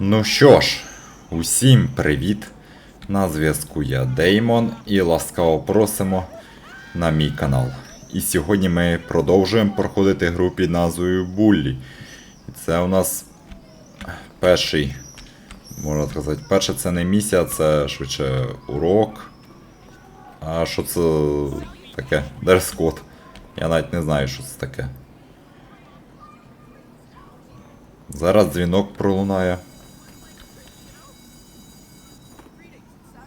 Ну що ж, усім привіт! На зв'язку я Деймон і ласкаво просимо на мій канал. І сьогодні ми продовжуємо проходити гру під назвою Буллі. І це у нас перший, можна сказати, перше це не місія, це швидше урок. А що це таке? Дерскот. Я навіть не знаю, що це таке. Зараз дзвінок пролунає.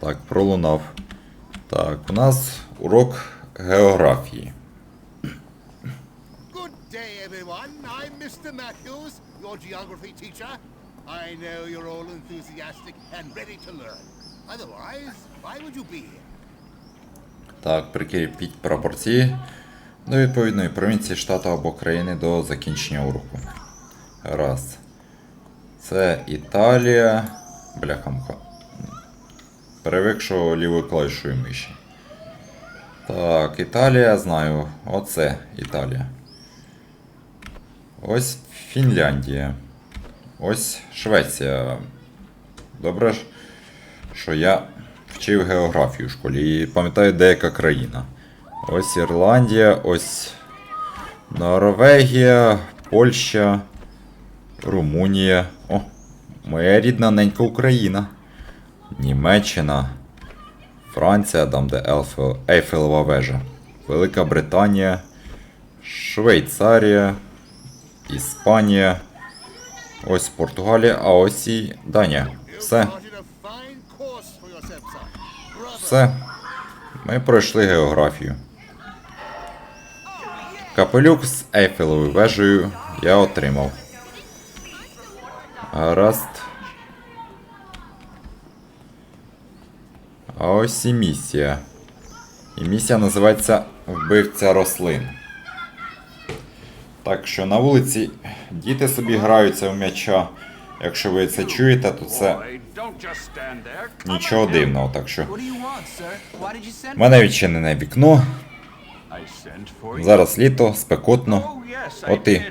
Так, пролунав. Так, у нас урок географії. Good day, everyone. I'm Mr. Matthews, your geography teacher. I know you're all enthusiastic and ready to learn. Otherwise, why would you be here? Так, прикріпіть пропорції до відповідної провінції, штату або країни до закінчення уроку. Раз. Це Італія. Бляха-муха. Лівою клавішою миші. Так, Італія знаю. Оце Італія. Ось Фінляндія. Ось Швеція. Добре, що я вчив географію в школі і пам'ятаю деяка країна. Ось Ірландія, ось Норвегія, Польща, Румунія. О, моя рідна ненька Україна. Німеччина, Франція, там де Ельфел- вежа. Велика Британія, Швейцарія, Іспанія. Ось Португалія, а ось і Данія. Все. Все. Ми пройшли географію. Капелюк з Ейфелевою вежею я отримав. Гаразд. А ось і місія. І місія називається Вбивця рослин. Так що на вулиці діти собі граються в м'яча. Якщо ви це чуєте, то це нічого дивного. Так що У мене відчинене вікно. Зараз літо, спекотно. Oh, От і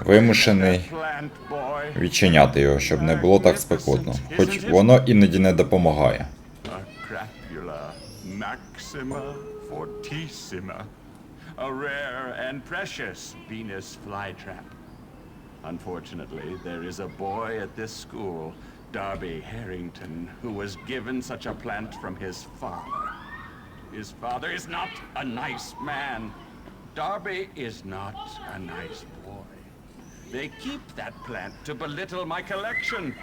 вимушений відчиняти його, щоб не було так спекотно. Хоч воно іноді не допомагає. A rare and precious Venus flytrap. Unfortunately, there is a boy at this school, Darby Harrington, who was given such a plant from his father. His father is not a nice man. Darby is not a nice. They keep that plant to belittle my collection.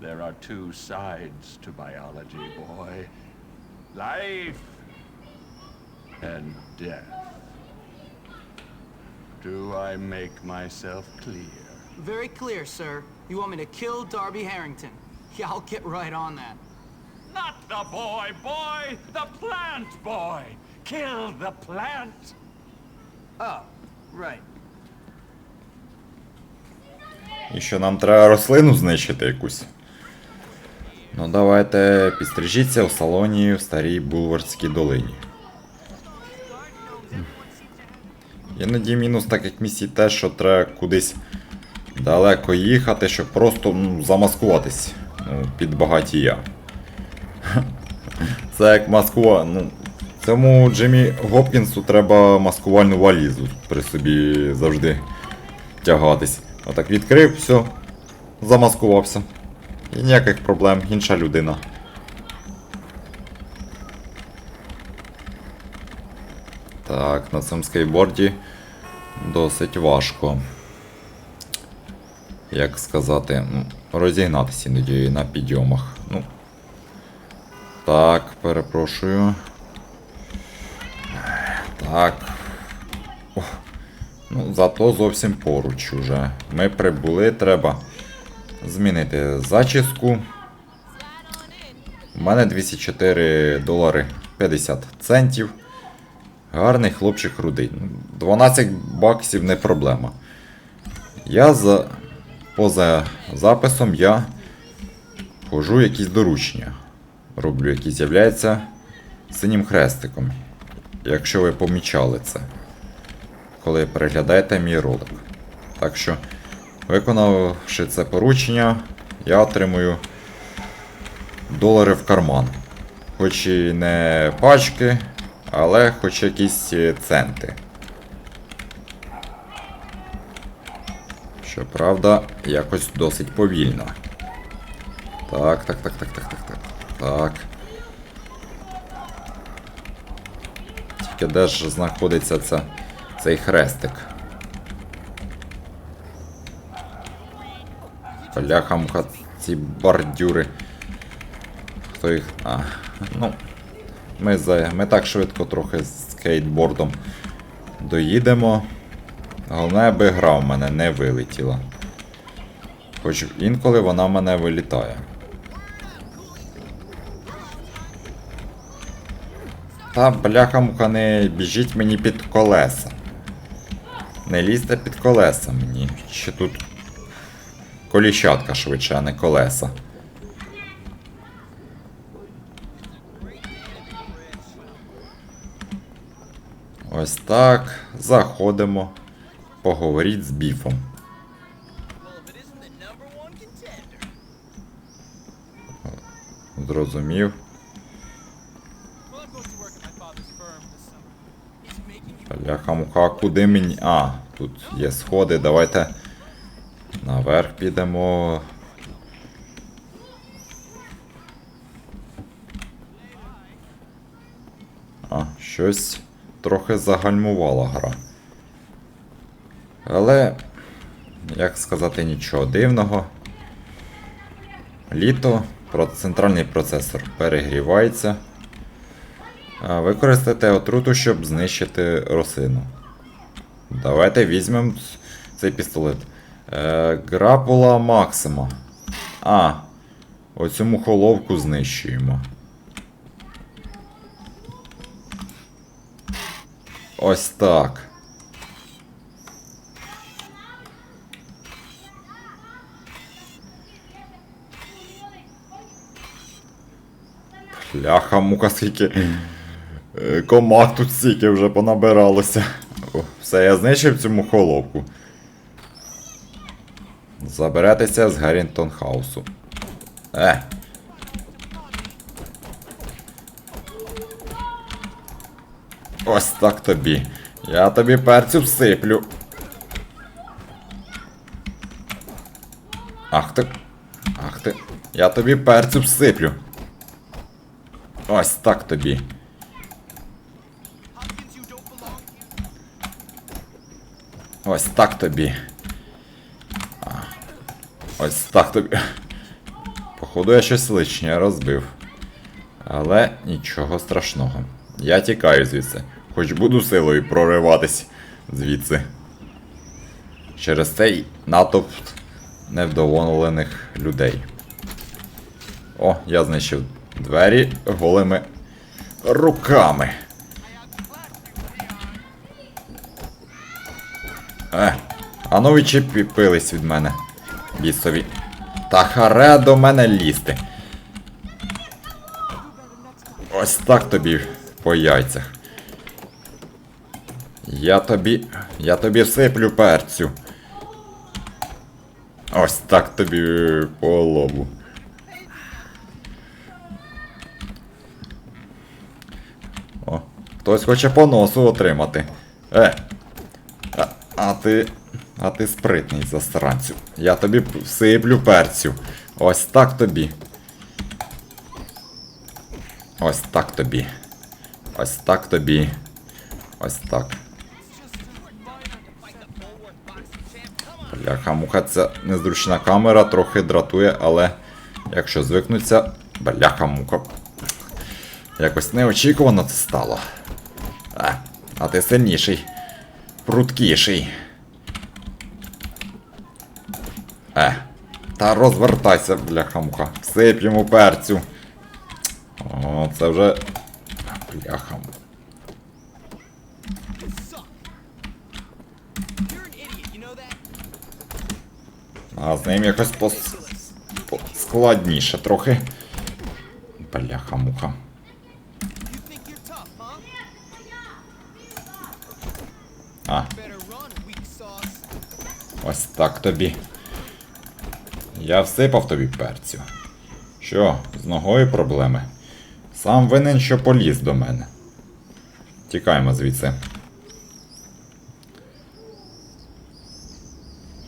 There are two sides to biology, boy. Life and death. Do I make myself clear? Very clear, sir. You want me to kill Darby Harrington? Yeah, I'll get right on that. Not the boy, boy! The plant, boy! Kill the plant! Oh, right. І що нам треба рослину знищити якусь. Ну давайте підстрижіться в салоні в старій Булварській долині. Іноді мінус таких місій те, що треба кудись далеко їхати, щоб просто ну, замаскуватись ну, під багатія. Це як маскува. Ну, цьому Джиммі Гопкінсу треба маскувальну валізу при собі завжди тягатись. Отак відкрив, все, замаскувався. І ніяких проблем, інша людина. Так, на цьому скейтборді досить важко. Як сказати, ну, розігнатися іноді на підйомах. Ну. Так, перепрошую. Так. Ну, зато зовсім поруч уже. Ми прибули, треба змінити зачіску. У мене 204 долари 50 центів. Гарний хлопчик рудий. Ну, 12 баксів не проблема. Я за. Поза записом я хожу якісь доручення. Роблю, які з'являються синім хрестиком. Якщо ви помічали це коли переглядаєте мій ролик. Так що Виконавши це поручення, я отримую долари в карман. Хоч і не пачки, але хоч якісь е, центи. Щоправда, якось досить повільно. Так, так, так, так, так, так, так. Так. Тільки де ж знаходиться це, цей хрестик? Бляха муха, ці бордюри. Хто їх. А, ну. Ми, за... ми так швидко трохи з скейтбордом доїдемо. Головне, аби гра в мене не вилетіла. Хоч інколи вона в мене вилітає. Та бляха муха не біжіть мені під колеса. Не лізьте під колеса мені. Ще тут коліщатка швидше, а не колеса. Ось так. Заходимо. Поговоріть з біфом. Зрозумів. Бляха муха, куди мені. А, тут є сходи, давайте наверх підемо. А, щось трохи загальмувала гра. Але, як сказати, нічого дивного. Літо, центральний процесор перегрівається. Використайте отруту, щоб знищити росину. Давайте візьмемо цей пістолет. Е, Грапула Максима. А, оцю мухоловку знищуємо. Ось так. Ляха, мука, скільки. Е, Комах тут стільки вже понабиралося. О, все, я знищив цю мухоловку. Заберетеся з Гаррінтон Хаусу. Е. Ось так тобі. Я тобі перцю всиплю. Ах ти. Ах ти. Я тобі перцю всиплю. Ось так тобі. Ось так тобі. Ось так тобі. Походу я щось лишнє розбив. Але нічого страшного. Я тікаю звідси. Хоч буду силою прориватись звідси. Через цей натовп невдоволених людей. О, я знищив двері голими руками. Е, а ну відчепились від мене. Бісові. Та харе до мене лізти. Ось так тобі по яйцях. Я тобі. Я тобі всиплю перцю. Ось так тобі по лобу. О, хтось хоче по носу отримати. Е. А, ти. А ти спритний засранцю. Я тобі всиплю перцю. Ось так тобі. Ось так тобі. Ось так тобі. Ось так. Бляха, муха, ця незручна камера трохи дратує, але якщо звикнуться, бляха муха. Якось неочікувано це стало. А, а ти сильніший. Пруткіший. Е. Та розвертайся, бляха муха. Всип йому перцю. О, це вже. Бляха. А з ним якось пос... по- складніше трохи. Бляха муха. А. Ось так тобі. Я всипав тобі перцю. Що, з ногою проблеми? Сам винен, що поліз до мене. Тікаємо звідси.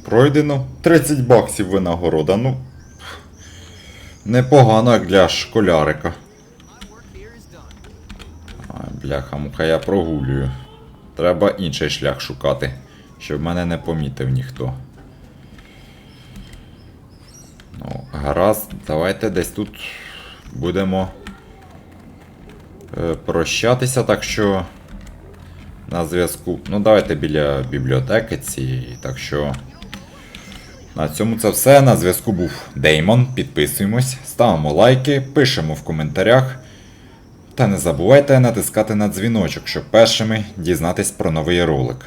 Пройдено 30 баксів винагорода. Ну. Непогано, для школярика. Бляха, муха, я прогулюю. Треба інший шлях шукати, щоб мене не помітив ніхто. Ну, гаразд, давайте десь тут будемо е, прощатися, так що на зв'язку. Ну, давайте біля бібліотеки цієї, так що. На цьому це все. На зв'язку був Деймон. Підписуємось, ставимо лайки, пишемо в коментарях. Та не забувайте натискати на дзвіночок, щоб першими дізнатись про новий ролик.